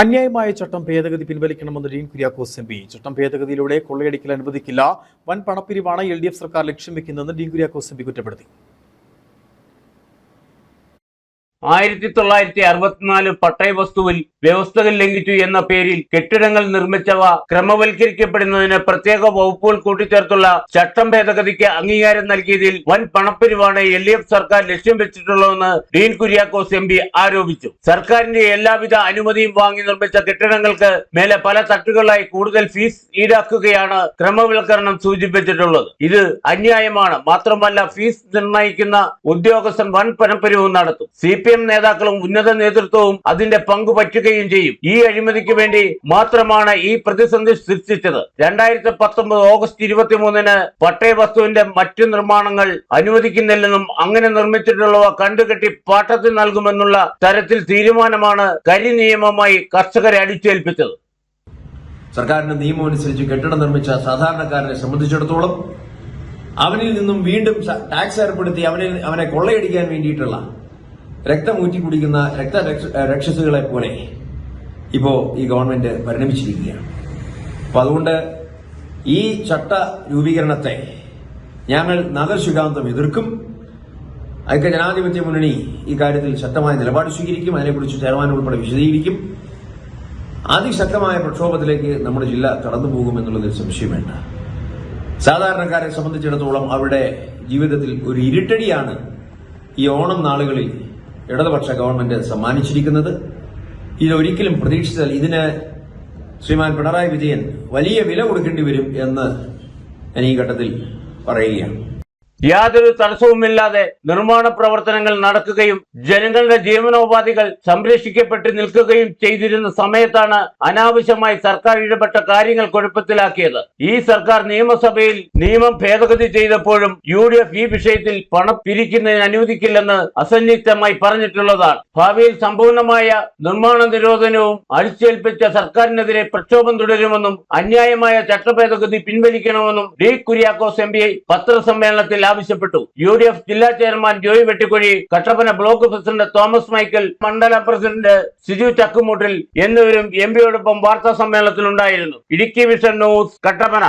അന്യായമായ ചട്ടം ഭേദഗതി പിൻവലിക്കണമെന്ന് ഡീൻ കുര്യാക്കോസ് എം പി. ചട്ടം ഭേദഗതിയിലൂടെ കൊള്ളയടിക്കൽ അനുവദിക്കില്ല. വൻ പണപ്പിരിവാണ് എൽ ഡി എഫ് സർക്കാർ ലക്ഷ്യം വെക്കുന്നതെന്ന് ഡീൻ കുര്യാക്കോസ് എം പി കുറ്റപ്പെടുത്തി. ആയിരത്തി തൊള്ളായിരത്തി അറുപത്തിനാല് പട്ടയ വസ്തുവിൽ വ്യവസ്ഥകൾ ലംഘിച്ചു എന്ന പേരിൽ കെട്ടിടങ്ങൾ നിർമ്മിച്ചവ ക്രമവൽക്കരിക്കപ്പെടുന്നതിന് പ്രത്യേക വകുപ്പുകൾ കൂട്ടിച്ചേർത്തുള്ള ചട്ടം ഭേദഗതിക്ക് അംഗീകാരം നൽകിയതിൽ വൻ പണപ്പിരിവാണ് എൽ സർക്കാർ ലക്ഷ്യം വെച്ചിട്ടുള്ളതെന്ന് ഡീൻ കുര്യാക്കോസ് എം ആരോപിച്ചു. സർക്കാരിന്റെ എല്ലാവിധ അനുമതിയും വാങ്ങി നിർമ്മിച്ച കെട്ടിടങ്ങൾക്ക് മേലെ പല തട്ടുകളായി കൂടുതൽ ഫീസ് ഈടാക്കുകയാണ് ക്രമവൽക്കരണം സൂചിപ്പിച്ചിട്ടുള്ളത്. ഇത് അന്യായമാണ്. മാത്രമല്ല ഫീസ് നിർണയിക്കുന്ന ഉദ്യോഗസ്ഥൻ വൻ പണപ്പിരിവ് നടത്തും. സി പി എം നേതാക്കളും ഉന്നത നേതൃത്വവും അതിന്റെ പങ്കു പറ്റുകയും ചെയ്യും. ഈ അഴിമതിക്ക് വേണ്ടി മാത്രമാണ് ഈ പ്രതിസന്ധി സൃഷ്ടിച്ചത്. രണ്ടായിരത്തി പത്തൊമ്പത് ഓഗസ്റ്റ് ഇരുപത്തിമൂന്നിന് പട്ടയ വസ്തുവിന്റെ മറ്റു നിർമ്മാണങ്ങൾ അനുവദിക്കുന്നില്ലെന്നും അങ്ങനെ നിർമ്മിച്ചിട്ടുള്ളവ കണ്ടുകെട്ടി പാട്ടത്തിൽ നൽകുമെന്നുള്ള തരത്തിൽ തീരുമാനമാണ് കരി നിയമമായി കർഷകരെ അടിച്ചേൽപ്പിച്ചത്. സർക്കാരിന്റെ നിയമം അനുസരിച്ച് കെട്ടിടം നിർമ്മിച്ച സാധാരണക്കാരനെ സംബന്ധിച്ചിടത്തോളം അവനിൽ നിന്നും വീണ്ടും ടാക്സ് ഏർപ്പെടുത്തി അവനെ അവനെ കൊള്ളയടിക്കാൻ വേണ്ടിയിട്ടുള്ള രക്തം ഊറ്റി കുടിക്കുന്ന രക്ത രക്ഷസുകളെ പോലെ ഇപ്പോ ഈ ഗവൺമെന്റ് പരിണമിച്ചിരിക്കുകയാണ്. അപ്പൊ അതുകൊണ്ട് ഈ ചട്ട രൂപീകരണത്തെ ഞങ്ങൾ നഗർശുകാന്തം എതിർക്കും. ഐക്യ ജനാധിപത്യ മുന്നണി ഈ കാര്യത്തിൽ ശക്തമായ നിലപാട് സ്വീകരിക്കും. അതിനെക്കുറിച്ച് ചെയർമാൻ ഉൾപ്പെടെ വിശദീകരിക്കും. അതിശക്തമായ പ്രക്ഷോഭത്തിലേക്ക് നമ്മുടെ ജില്ല കടന്നു പോകുമെന്നുള്ളതിൽ സംശയം വേണ്ട. സാധാരണക്കാരെ സംബന്ധിച്ചിടത്തോളം അവരുടെ ജീവിതത്തിൽ ഒരു ഇരുട്ടടിയാണ് ഈ ഓണം നാളുകളിൽ ഇടതുപക്ഷ ഗവൺമെന്റ് സമ്മാനിച്ചിരിക്കുന്നത്. ഇതൊരിക്കലും പ്രതീക്ഷിച്ചാൽ ഇതിന് ശ്രീമാൻ പിണറായി വിജയൻ വലിയ വില കൊടുക്കേണ്ടി വരും എന്ന് ഞാൻ ഈ ഘട്ടത്തിൽ പറയുകയാണ്. യാതൊരു തടസ്സവുമില്ലാതെ നിർമ്മാണ പ്രവർത്തനങ്ങൾ നടക്കുകയും ജനങ്ങളുടെ ജീവനോപാധികൾ സംരക്ഷിക്കപ്പെട്ട് നിൽക്കുകയും ചെയ്തിരുന്ന സമയത്താണ് അനാവശ്യമായി സർക്കാർ ഇടപെട്ട കാര്യങ്ങൾ കുഴപ്പത്തിലാക്കിയത്. ഈ സർക്കാർ നിയമസഭയിൽ നിയമം ഭേദഗതി ചെയ്തപ്പോഴും യു ഈ വിഷയത്തിൽ പണം പിരിക്കുന്നതിന് അനുവദിക്കില്ലെന്ന് അസന്നിഗ്ധമായി പറഞ്ഞിട്ടുള്ളതാണ്. ഭാവിയിൽ സമ്പൂർണമായ നിർമ്മാണ നിരോധനവും അടിച്ചേൽപ്പിച്ച സർക്കാരിനെതിരെ പ്രക്ഷോഭം തുടരുമെന്നും അന്യായമായ ചട്ടഭേദഗതി പിൻവലിക്കണമെന്നും ഡി കുര്യാക്കോസ് എം പത്രസമ്മേളനത്തിൽ ആവശ്യപ്പെട്ടു. യു ഡി എഫ് ജില്ലാ chairman Joy Vettikuzhi Kattappana block president Thomas Michael മണ്ഡല പ്രസിഡന്റ് സിജു ചക്കുമൂട്ടിൽ എന്നിവരും എം പിയോടൊപ്പം വാർത്താ സമ്മേളനത്തിലുണ്ടായിരുന്നു ഇടുക്കി വിഷൻ ന്യൂസ് കട്ടപ്പന.